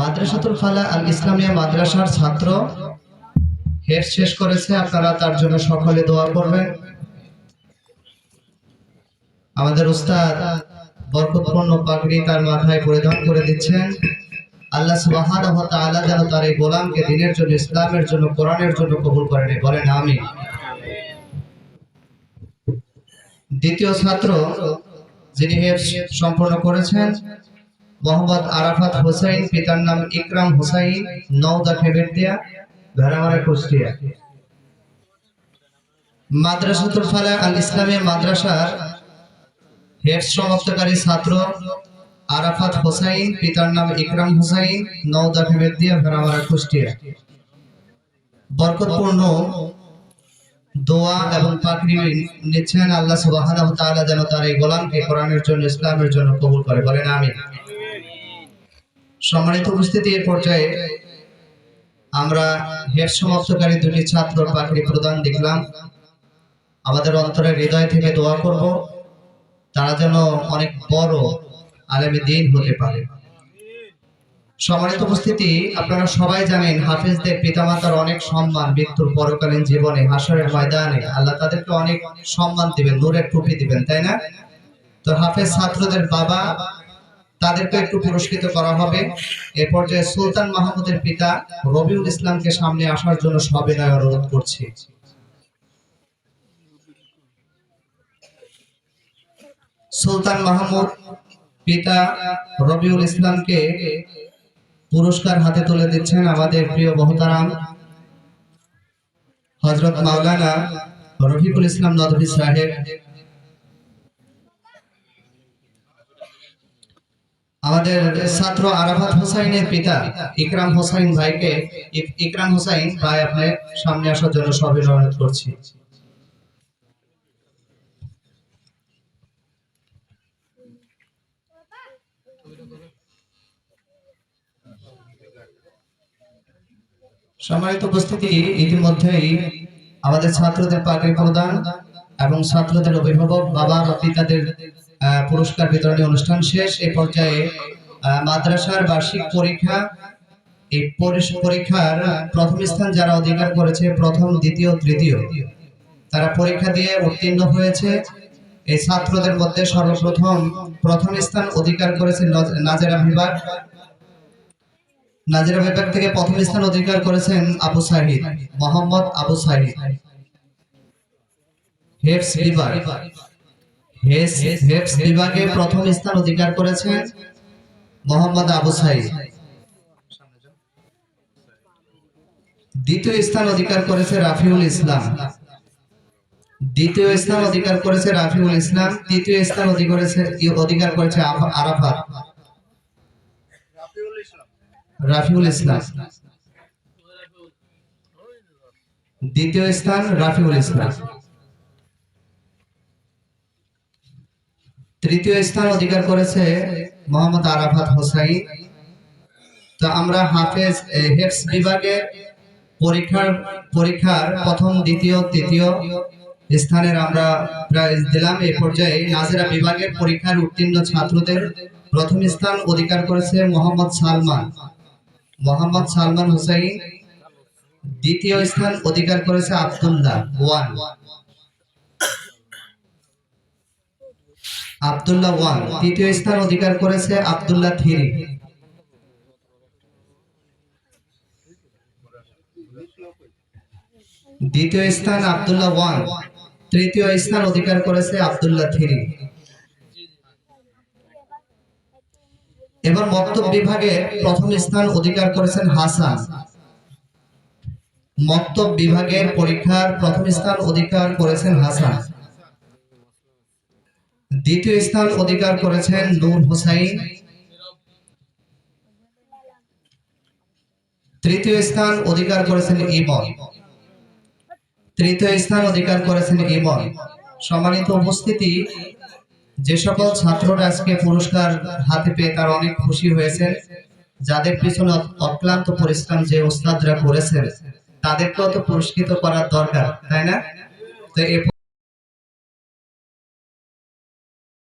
মাদ্রাসাতুল ফালা আল ইসলামিয়া মাদ্রাসার ছাত্র। হেড শেষ করেছে আপনারা তার জন্য সকলে দোয়া করবেন আমাদের উস্তাদ বরকতপূর্ণ পাগড়ি তার মাথায় পরিধান করে দিচ্ছেন আল্লাহ সুবহানাহু ওয়া তাআলা যেন তার এই গোলামকে দিনের জন্য, ইসলামের জন্য, কোরআনের জন্য কবুল করেন বলেন, আমিন। দ্বিতীয় ছাত্র যিনি হেফজ সম্পন্ন করেছেন মোহাম্মদ আরাফাত হোসাইন, পিতার নাম ইকরাম হোসাইন নওদা ফেবেরদিয়া ভেড়ামারা কুষ্টিয়া। মাদ্রাসাতুল ফালা আল ইসলামিয়া মাদ্রাসার হেড সমাপ্তকারী ছাত্র আরাফাত হোসাইন, পিতার নাম ইকরাম হোসাইন নওদা ফেবেরদিয়া ভেড়ামারা কুষ্টিয়া। বরকতপূর্ণ দোয়া এবং পাকড়ি নিচ্ছেন আল্লাহ তাআলা যেন তার এই গোলামকে কোরআনের জন্য, ইসলামের জন্য কবুল করে। বলেন আমিন। সম্মানিত উপস্থিতি এ পর্যায়ে আমরা হেড সমাপ্তকারী দুটি ছাত্র পাকড়ি প্রদান দেখলাম। আমাদের অন্তরের হৃদয় থেকে দোয়া করব, তারা যেন অনেক বড় আলেমী দিন হতে পারে। সম্মানিত উপস্থিতি, আপনারা সবাই জানেন, হাফেজদের পিতামাতার অনেক সম্মান মৃত্যুর পরকালীন জীবনে হাসরের ময়দানে আল্লাহ তাদেরকে অনেক সম্মান দিবেন, নূরের টুপি দিবেন, তাই না? তো হাফেজ ছাত্রদের বাবা তাদেরকে একটু পুরস্কৃত করা হবে। এ পর্যায়ে সুলতান মাহমুদের পিতা রবিউল ইসলামকে সামনে আসার জন্য সবিনয় অনুরোধ করছি। সুলতান মাহমুদ পিতা রবিউল ইসলামকে পুরস্কার হাতে তুলে দিচ্ছেন আমাদের প্রিয় মহতারাম হজরত মাওলানা রফিকুল ইসলাম নদভী সাহেব। আমাদের ছাত্র আরাফাত হোসাইনের পিতা ইকরাম হোসাইন ভাইকে, ইকরাম হোসাইন ভাই আপনার সামনে আসার জন্য সবিনয় অনুরোধ করছি। সম্মানিত উপস্থিতি, ইতিমধ্যেই আমাদের ছাত্রদের পাগড়ি প্রদান এবং ছাত্রদের অভিভাবক বাবা বা পিতাদের পুরস্কার বিতরণী অনুষ্ঠান শেষ। এই পর্যায়ে মাদ্রাসার বার্ষিক পরীক্ষা, এই পরীক্ষার প্রথম স্থান যারা অধিকার করেছে, প্রথম, দ্বিতীয়, তৃতীয়, তারা পরীক্ষা দিয়ে উত্তীর্ণ হয়েছে। এই ছাত্রদের মধ্যে সর্বপ্রথম, প্রথম স্থান অধিকার করেছে নজ- নাজেরা বিভাগ নাজিরা বিভাগ থেকে প্রথম স্থান অধিকার করেছেন আবু সাহিদ মোহাম্মদ আবু সাহিদ হেফস বিভাগ হেস- হেফস বিভাগে প্রথম স্থান অধিকার করেছেন মোহাম্মদ আবু সাহিদ দ্বিতীয় স্থান অধিকার করেছে রাফিউল ইসলাম। দ্বিতীয় স্থান অধিকার করেছে রাফিউল ইসলাম, তৃতীয় স্থান অধিকার করেছে আরাফাত। রাফিউল ইসলাম। দ্বিতীয় স্থান রাফিউল ইসলাম। তৃতীয় স্থান অধিকার করেছে মোহাম্মদ আরাফাত হোসাইন। তো আমরা হাফেজ এ, হেফস বিভাগে পরীক্ষার পরীক্ষার প্রথম দ্বিতীয় তৃতীয় স্থানের আমরা প্রাইজ দিলাম। এই পর্যায়ে নাজেরা বিভাগের পরীক্ষার উত্তীর্ণ ছাত্রদের প্রথম স্থান অধিকার করেছে মোহাম্মদ সালমান। মোহাম্মদ সালমান হুসাইন দ্বিতীয় স্থান অধিকার করেছে আব্দুল্লাহ ওয়ান। আব্দুল্লাহ ওয়ান তৃতীয় স্থান অধিকার করেছে আব্দুল্লাহ থ্রি। দ্বিতীয় স্থান আব্দুল্লাহ ওয়ান, তৃতীয় স্থান অধিকার করেছে আব্দুল্লাহ থ্রি। এবার মক্তব বিভাগে প্রথম স্থান অধিকার করেছেন হাসান। মক্তব বিভাগের পরীক্ষার প্রথম স্থান অধিকার করেছেন হাসান। দ্বিতীয় স্থান অধিকার করেছেন নূর হোসাইন। তৃতীয় স্থান অধিকার করেছেন ইমন। তৃতীয় স্থান অধিকার করেছেন ইমন। সম্মানিত উপস্থিতি, যে সকল ছাত্ররা আজকে পুরস্কার হাতে পেয়ে তারা অনেক খুশি হয়েছেন। যাদের পিছনে অক্লান্ত পরিশ্রম যে ওস্তাদরা করেছেন, তাদেরকেও তো পুরস্কৃত করার দরকার, তাই না? তো